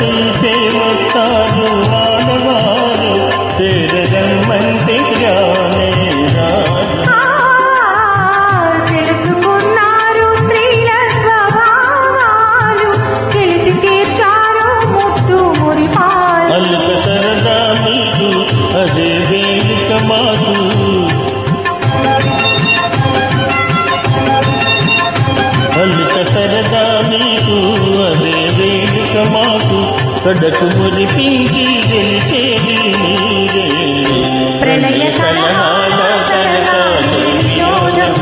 ಸ್ತುತಿ ಮಾಡುವಾರು సొడకు మురిపించి గెలిచేది నీరే ప్రణయ కలహాల తరగాలి వినోదం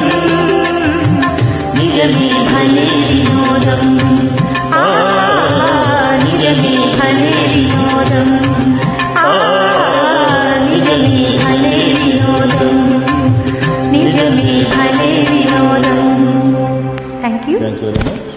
నిజమే భలే వినోదం నిజమే భలే వినోదం నిజమే భలే వినోదం నిజమే భలే వినోదం thank you thank you very much